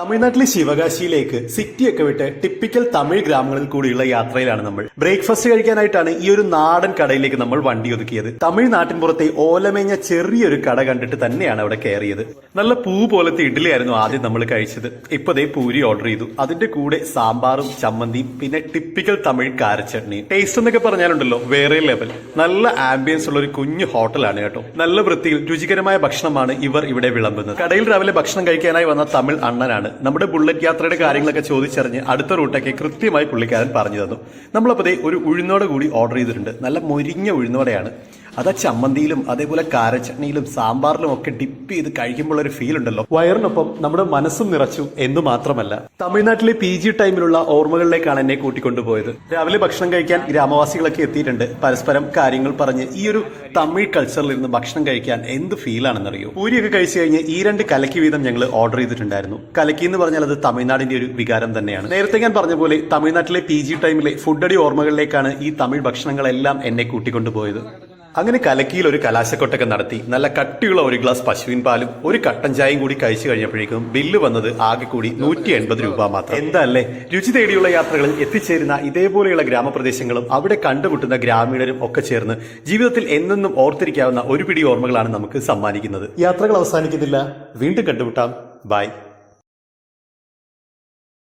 തമിഴ്നാട്ടിലെ ശിവകാശിയിലേക്ക് സിറ്റിയൊക്കെ വിട്ട് ടിപ്പിക്കൽ തമിഴ് ഗ്രാമങ്ങളിൽ കൂടിയുള്ള യാത്രയിലാണ് നമ്മൾ. ബ്രേക്ക്ഫാസ്റ്റ് കഴിക്കാനായിട്ടാണ് ഈ ഒരു നാടൻ കടയിലേക്ക് നമ്മൾ വണ്ടി ഒതുക്കിയത്. തമിഴ്നാട്ടിൻ പുറത്തെ ഓലമേഞ്ഞ ചെറിയൊരു കട കണ്ടിട്ട് തന്നെയാണ് അവിടെ കയറിയത്. നല്ല പൂ പോലത്തെ ഇഡ്ഡലിയായിരുന്നു ആദ്യം നമ്മൾ കഴിച്ചത്. ഇപ്പതേ പൂരി ഓർഡർ ചെയ്തു. അതിന്റെ കൂടെ സാമ്പാറും ചമ്മന്തിയും പിന്നെ ടിപ്പിക്കൽ തമിഴ് കാരച്ചട്നിയും ടേസ്റ്റ് എന്നൊക്കെ പറഞ്ഞാലുണ്ടല്ലോ വേറെ ലെവൽ നല്ല ആംബിയൻസ് ഉള്ള ഒരു കുഞ്ഞു ഹോട്ടലാണ് കേട്ടോ. നല്ല വൃത്തിയിൽ രുചികരമായ ഭക്ഷണമാണ് ഇവർ ഇവിടെ വിളമ്പുന്നത്. കടയിൽ രാവിലെ ഭക്ഷണം കഴിക്കാനായി വന്ന തമിഴ് അണ്ണനാണ് നമ്മുടെ ബുള്ളറ്റ് യാത്രയുടെ കാര്യങ്ങളൊക്കെ ചോദിച്ചറിഞ്ഞ് അടുത്ത റൂട്ടൊക്കെ കൃത്യമായി പുള്ളിക്കാരൻ പറഞ്ഞു തന്നു. നമ്മളപ്പോൾ ഒരു ഉഴുന്നോടെ കൂടി ഓർഡർ ചെയ്തിട്ടുണ്ട്. നല്ല മൊരിഞ്ഞ ഉഴുന്നോടെയാണ്. അത് ചമ്മന്തിയിലും അതേപോലെ കാരച്ചട്നിയിലും സാമ്പാറിലും ഒക്കെ ഡിപ്പ് ചെയ്ത് കഴിക്കുമ്പോൾ ഒരു ഫീൽ ഉണ്ടല്ലോ. വയറിനൊപ്പം നമ്മുടെ മനസ്സും നിറച്ചു എന്ന് മാത്രമല്ല തമിഴ്നാട്ടിലെ പി ജി ടൈമിലുള്ള ഓർമ്മകളിലേക്കാണ് എന്നെ കൂട്ടിക്കൊണ്ടുപോയത്. രാവിലെ ഭക്ഷണം കഴിക്കാൻ ഗ്രാമവാസികളൊക്കെ എത്തിയിട്ടുണ്ട്. പരസ്പരം കാര്യങ്ങൾ പറഞ്ഞ് ഈ ഒരു തമിഴ് കൾച്ചറിൽ ഇരുന്ന് ഭക്ഷണം കഴിക്കാൻ എന്ത് ഫീലാണെന്നറിയോ പൂരിയൊക്കെ കഴിച്ചു കഴിഞ്ഞ് ഈ രണ്ട് കലക്കി വീതം ഞങ്ങൾ ഓർഡർ ചെയ്തിട്ടുണ്ടായിരുന്നു. കലക്കി എന്ന് പറഞ്ഞാൽ അത് തമിഴ്നാടിന്റെ ഒരു വികാരം തന്നെയാണ്. നേരത്തെ ഞാൻ പറഞ്ഞ പോലെ തമിഴ്നാട്ടിലെ പി ജി ടൈമിലെ ഫുഡടി ഓർമ്മകളിലേക്കാണ് ഈ തമിഴ് ഭക്ഷണങ്ങളെല്ലാം എന്നെ കൂട്ടിക്കൊണ്ടുപോയത്. അങ്ങനെ കലക്കിയിൽ ഒരു കലാശക്കൊട്ടൊക്കെ നടത്തി നല്ല കട്ടിയുള്ള ഒരു ഗ്ലാസ് പശുവിൻ പാലും ഒരു കട്ടൻ ചായയും കൂടി കഴിച്ചു കഴിഞ്ഞപ്പോഴേക്കും ബില്ല് വന്നത് ആകെ കൂടി നൂറ്റി എൺപത് രൂപ മാത്രം. എന്താ അല്ലേ രുചി തേടിയുള്ള യാത്രകളിൽ എത്തിച്ചേരുന്ന ഇതേപോലെയുള്ള ഗ്രാമപ്രദേശങ്ങളും അവിടെ കണ്ടുമുട്ടുന്ന ഗ്രാമീണരും ഒക്കെ ചേർന്ന് ജീവിതത്തിൽ എന്നെന്നും ഓർത്തിരിക്കാവുന്ന ഒരു പിടി ഓർമ്മകളാണ് നമുക്ക് സമ്മാനിക്കുന്നത്. യാത്രകൾ അവസാനിക്കുന്നില്ല. വീണ്ടും കണ്ടുമുട്ടാം. ബൈ.